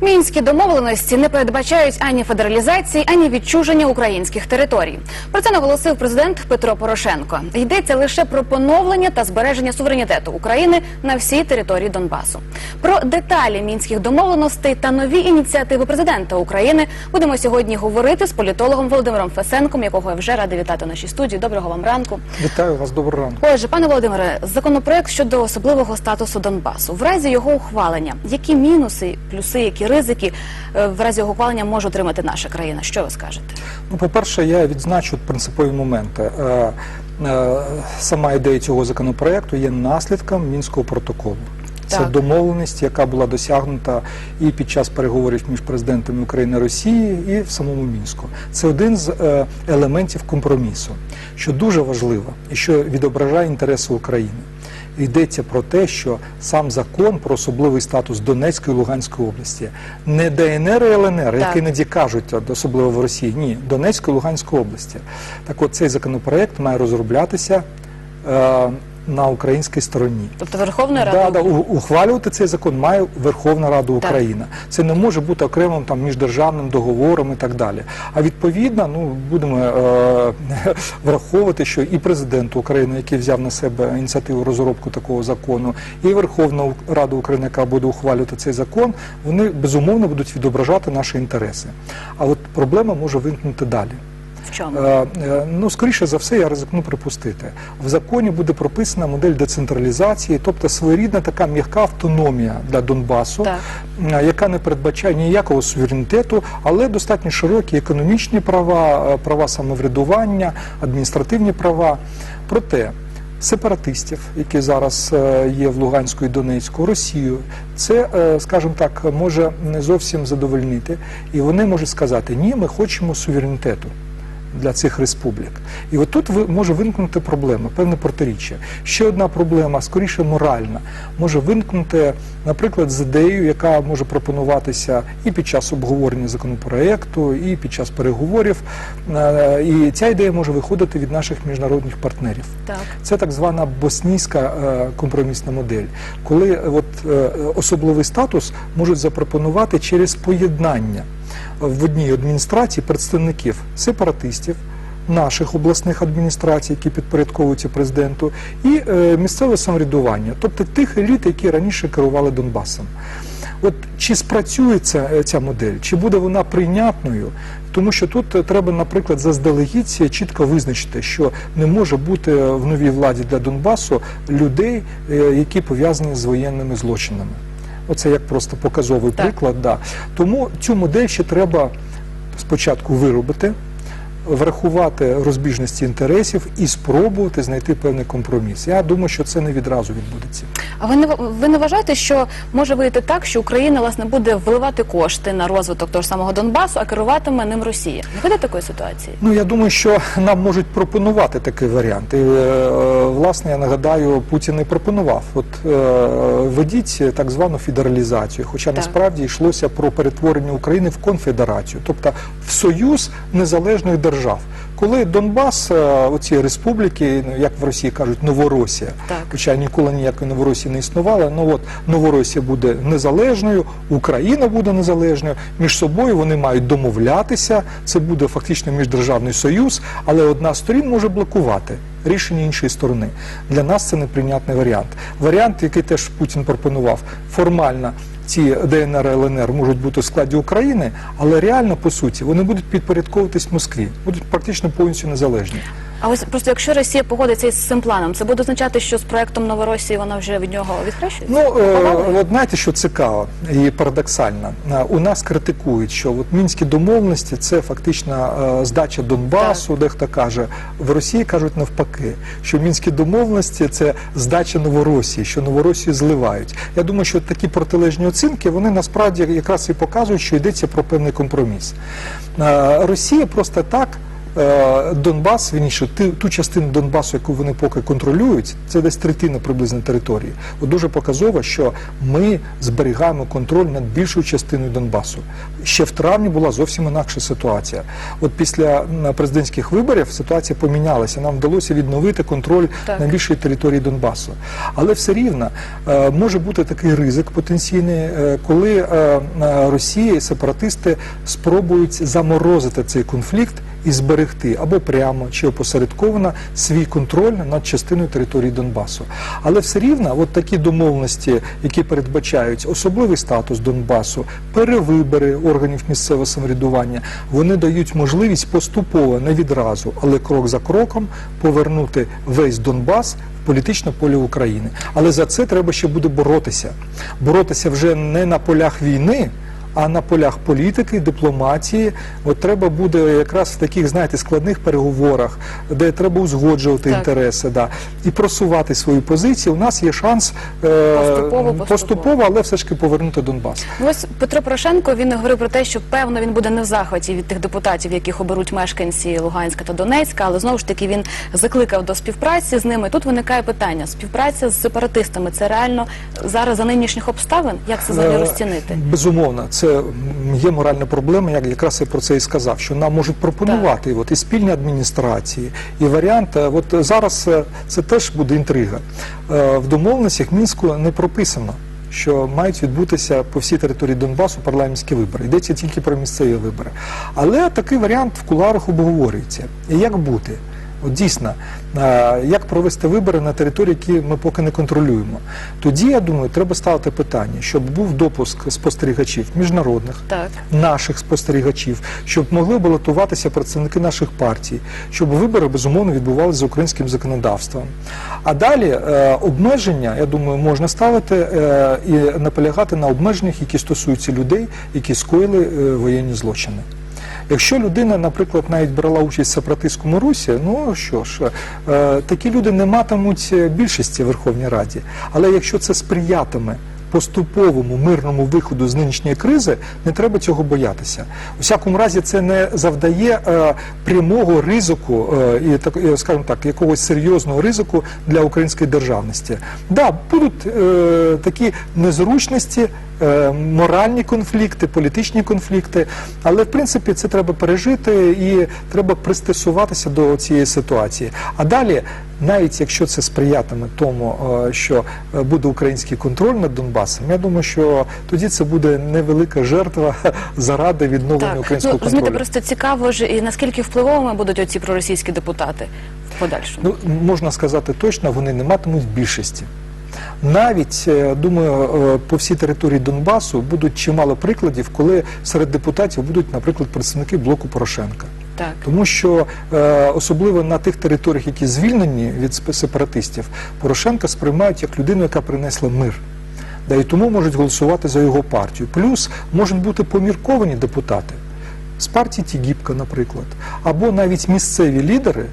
Мінські домовленості не передбачають ані федералізації, ані відчуження українських територій. Про це наголосив президент Петро Порошенко. Йдеться лише про поновлення та збереження суверенітету України на всій території Донбасу. Про деталі мінських домовленостей та нові ініціативи президента України будемо сьогодні говорити з політологом Володимиром Фесенком, якого я вже рада вітати в нашій студії. Доброго вам ранку. Вітаю вас, доброго ранку. Отже, пане Володимире, законопроект щодо особливого статусу Донбасу. В разі його ухвалення, які мінуси, плюси, які ризики е, в разі його ухвалення може отримати наша країна? Що ви скажете? Ну, по-перше, я відзначу принципові моменти. Е, е, Сама ідея цього законопроекту є наслідком мінського протоколу. Це Так. домовленість, яка була досягнута і під час переговорів між президентами України і Росії, і в самому мінську. Це один з е, елементів компромісу, що дуже важливо і що відображає інтереси України. Йдеться про те, що сам закон про особливий статус Донецької і Луганської області не ДНР і ЛНР, Так. як іноді кажуть, особливо в Росії, ні, Донецької і Луганської області. Так от цей законопроект має розроблятися е, на українській стороні. Тобто Верховної Ради Да, да, ухвалювати цей закон має Верховна Рада. України. Це не може бути окремим там міждержавним договором і так далі. А відповідно, ну будемо е, враховувати, що і президент України, який взяв на себе ініціативу розробку такого закону, і Верховна Рада України, яка буде ухвалювати цей закон, вони безумовно будуть відображати наші інтереси. А от проблема може виникнути далі. В чому? Е, е, Ну, скоріше за все, я ризикну припустити. В законі буде прописана модель децентралізації, тобто своєрідна така м'яка автономія для Донбасу, Так. е, яка не передбачає ніякого суверенітету, але достатньо широкі економічні права, е, права самоврядування, адміністративні права. Проте сепаратистів, які зараз є в Луганську і Донецьку, Росію, це, скажімо так, може не зовсім задовольнити, і вони можуть сказати: ні, ми хочемо суверенітету для цих республік. І от тут може виникнути проблема, певне протиріччя. Ще одна проблема, скоріше моральна, може виникнути, наприклад, з ідеєю, яка може пропонуватися і під час обговорення законопроекту, і під час переговорів. Е, І ця ідея може виходити від наших міжнародних партнерів. Так. Це так звана боснійська е, компромісна модель, коли е, от, особливий статус можуть запропонувати через поєднання в одній адміністрації представників сепаратистів. Наших обласних адміністрацій, які підпорядковуються президенту, і е, місцеве самоврядування, тобто тих еліт, які раніше керували Донбасом. От чи спрацює ця, е, ця модель, чи буде вона прийнятною? Тому що тут е, треба, наприклад, заздалегідь чітко визначити, що не може бути в новій владі для Донбасу людей, е, які пов'язані з воєнними злочинами. Оце як просто показовий Так. приклад. Да. Тому цю модель ще треба спочатку виробити, врахувати розбіжності інтересів і спробувати знайти певний компроміс. Я думаю, що це не відразу відбудеться. А ви не ви не вважаєте, що може вийти так, що Україна власне буде вливати кошти на розвиток того ж самого Донбасу, а керуватиме ним Росія? Не буде такої ситуації? Ну я думаю, що нам можуть пропонувати такий варіант. І е, е, власне я нагадаю, Путін і пропонував. От е, ведіть так звану федералізацію, хоча Так. насправді йшлося про перетворення України в конфедерацію, тобто в союз незалежних держав. Коли Донбас, е, оці республіки, ну, як в Росії кажуть, Новоросія, Так. хоча ніколи ніякої Новоросії не існувало. Ну от Новоросія буде незалежною, Україна буде незалежною. Між собою вони мають домовлятися. Це буде фактично міждержавний союз, але одна з сторін може блокувати. Рішення іншої сторони для нас це неприйнятний варіант. Варіант, який теж Путін пропонував, формально ці ДНР і ЛНР можуть бути в складі України, але реально по суті вони будуть підпорядковуватись Москві, будуть практично повністю незалежні. А ось просто якщо Росія погодиться із цим планом, це буде означати, що з проектом Новоросії вона вже від нього відхрещується? Ну, е, от знаєте, що цікаво і парадоксально. Е, У нас критикують, що от мінські домовленості це фактично е, здача Донбасу, дехто каже. В Росії кажуть навпаки, що мінські домовленості це здача Новоросії, що Новоросію зливають. Я думаю, що такі протилежні оцінки вони насправді якраз і показують, що йдеться про певний компроміс. Е, Росія просто так. Е, Донбас, вірніше, ту частину Донбасу, яку вони поки контролюють, це десь третина приблизно території. От дуже показово, що ми зберігаємо контроль над більшою частиною Донбасу. Ще в травні була зовсім інакша ситуація. От після президентських виборів ситуація помінялася. Нам вдалося відновити контроль Так. на більшої території Донбасу. Але все рівно е, може бути такий ризик потенційний, е, коли Росія і сепаратисти спробують заморозити цей конфлікт і зберегти або прямо чи опосередковано свій контроль над частиною території Донбасу. Але все рівно, от такі домовленості, які передбачають особливий статус Донбасу, перевибори органів місцевого самоврядування, вони дають можливість поступово, не відразу, але крок за кроком повернути весь Донбас в політичне поле України. Але за це треба ще буде боротися. Боротися вже не на полях війни. А на полях політики, дипломатії, от треба буде якраз в таких, знаєте, складних переговорах, де треба узгоджувати Так. інтереси, да, і просувати свої позиції. У нас є шанс е, Поступово, поступово. але все ж таки повернути Донбас. Ось Петро Порошенко він говорив про те, що певно він буде не в захваті від тих депутатів, яких оберуть мешканці Луганська та Донецька, але знову ж таки він закликав до співпраці з ними. Тут виникає питання: співпраця з сепаратистами це реально зараз за нинішніх обставин? Як це взагалі Е, розцінити? Безумовно, це м, є моральна проблема, як якраз я про це і сказав, що нам можуть пропонувати от, і спільні адміністрації, і варіант. е, От зараз е, це теж буде інтрига. Е, В домовленостях Мінську не прописано. Що мають відбутися по всій території Донбасу парламентські вибори. Йдеться тільки про місцеві вибори. Але такий варіант в куларах обговорюється. І як бути? От дійсно, як провести вибори на території, які ми поки не контролюємо. Тоді, я думаю, треба ставити питання, щоб був допуск спостерігачів міжнародних, Так. наших спостерігачів, щоб могли балотуватися представники наших партій, щоб вибори безумовно відбувалися за українським законодавством. А далі е, обмеження, я думаю, можна ставити е, і наполягати на обмеженнях, які стосуються людей, які скоїли е, воєнні злочини. Якщо людина, наприклад, навіть брала участь в сепаратистському русі, ну що ж, е, такі люди не матимуть більшості в Верховній Раді. Але якщо це сприятиме поступовому мирному виходу з нинішньої кризи, не треба цього боятися. У всякому разі, це не завдає е, прямого ризику е, і так, е, скажімо так, якогось серйозного ризику для української державності. Да, будуть е, такі незручності. е, Моральні конфлікти, політичні конфлікти, але в принципі це треба пережити і треба пристосуватися до цієї ситуації. А далі, навіть якщо це сприятиме тому, е, що буде український контроль над Донбасом, я думаю, що тоді це буде невелика жертва заради відновлення Так, українського ну розумієте, контролю. просто цікаво ж і наскільки впливовими будуть оці проросійські депутати в подальшому. Ну, можна сказати точно, вони не матимуть більшості. Навіть, е, думаю, е, по всій території Донбасу будуть чимало прикладів, коли серед депутатів будуть, наприклад, представники блоку Порошенка. Так. Тому що е, особливо на тих територіях, які звільнені від сепаратистів, Порошенка сприймають як людину, яка принесла мир. Да, і тому можуть голосувати за його партію. Плюс можуть бути помірковані депутати з партії Тігіпка, наприклад, або навіть місцеві лідери.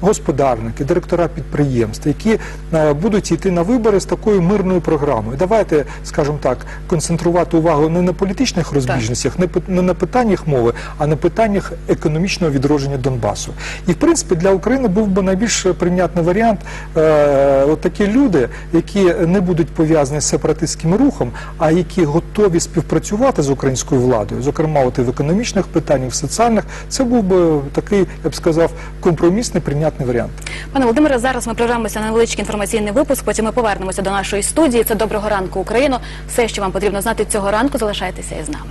Господарники, директора підприємств, які е, будуть йти на вибори з такою мирною програмою. Давайте, скажімо так, концентрувати увагу не на політичних розбіжностях, не, на питаннях мови, а на питаннях економічного відродження Донбасу. І в принципі для України був би найбільш прийнятний варіант е, от такі люди, які не будуть пов'язані з сепаратистським рухом, а які готові співпрацювати з українською владою, зокрема, от і в економічних питаннях, в соціальних, це був би такий, я б сказав, компромісний прийнятний варіант. Пане Володимире, зараз ми прорвемося на невеличкий інформаційний випуск. Потім ми повернемося до нашої студії. Це доброго ранку, Україно. Все, що вам потрібно знати цього ранку, залишайтеся із нами.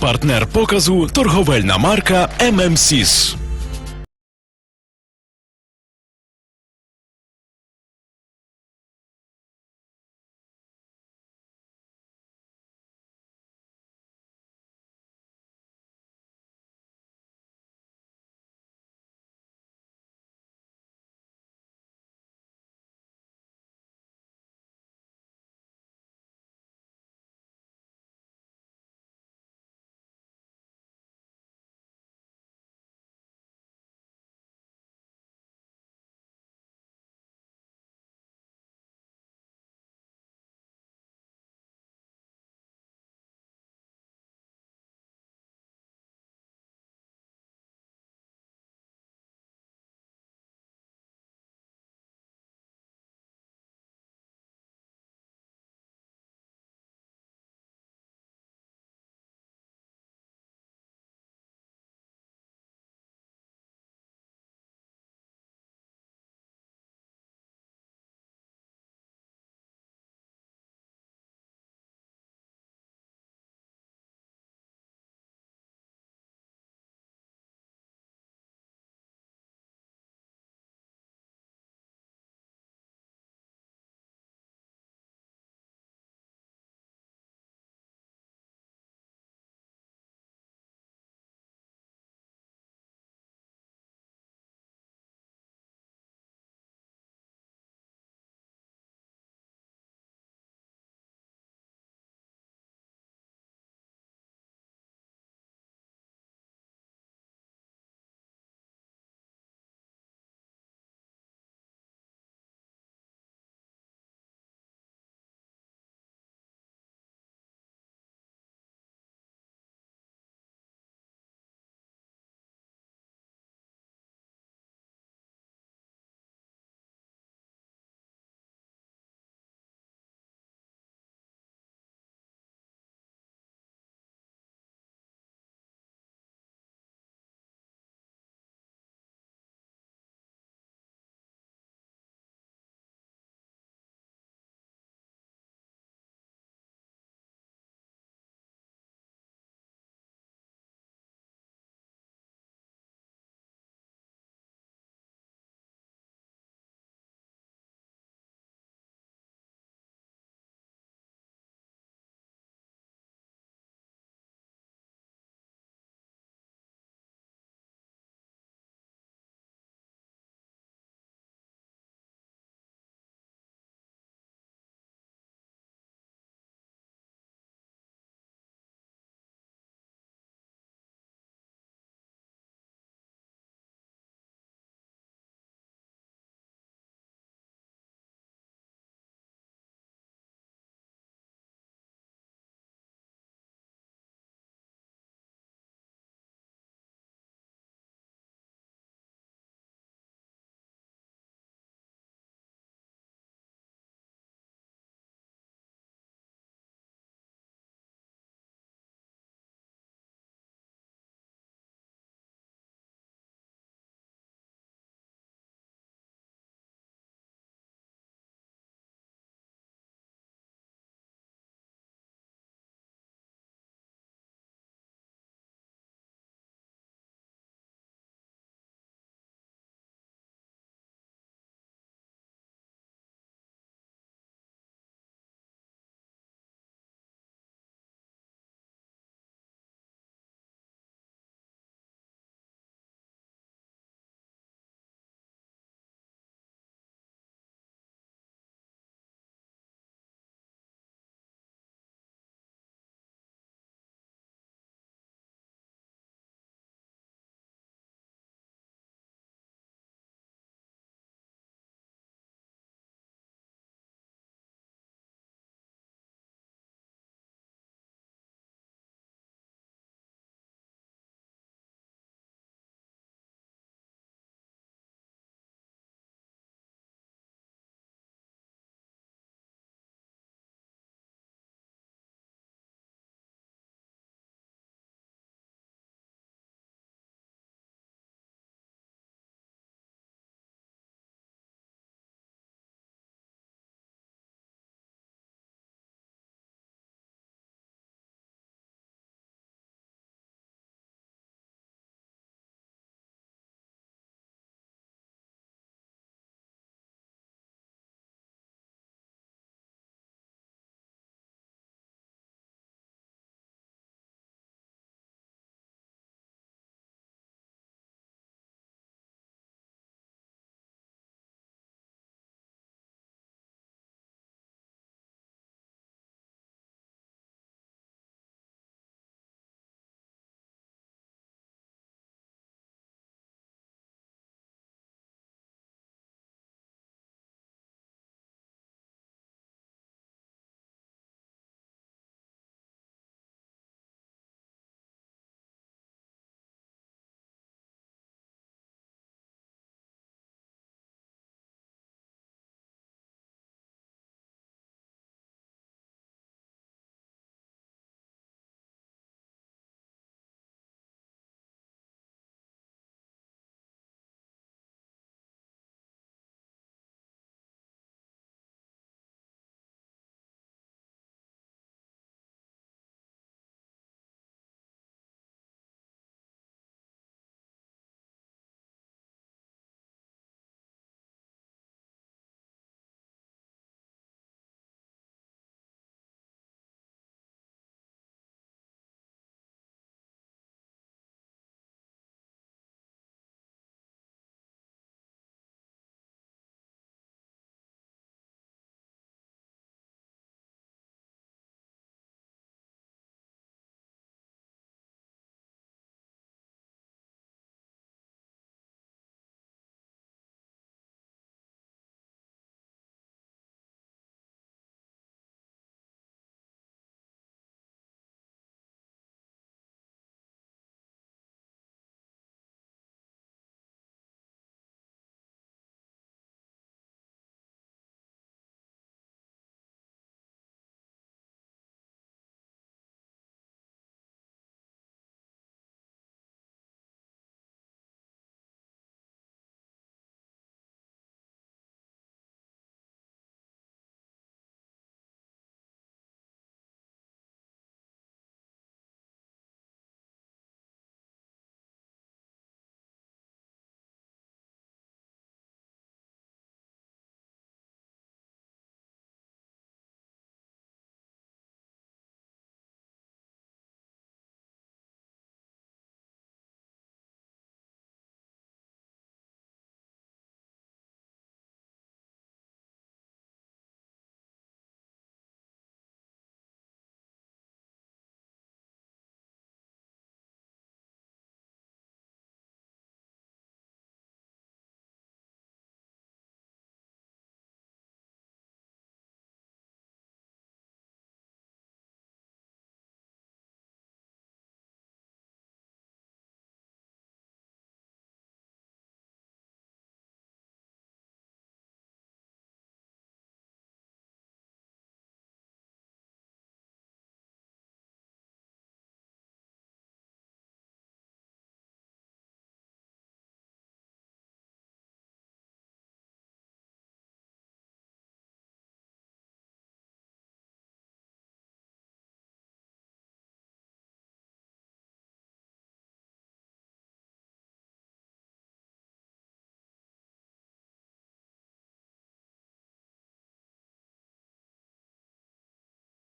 Партнер показу торговельна марка ММСІС.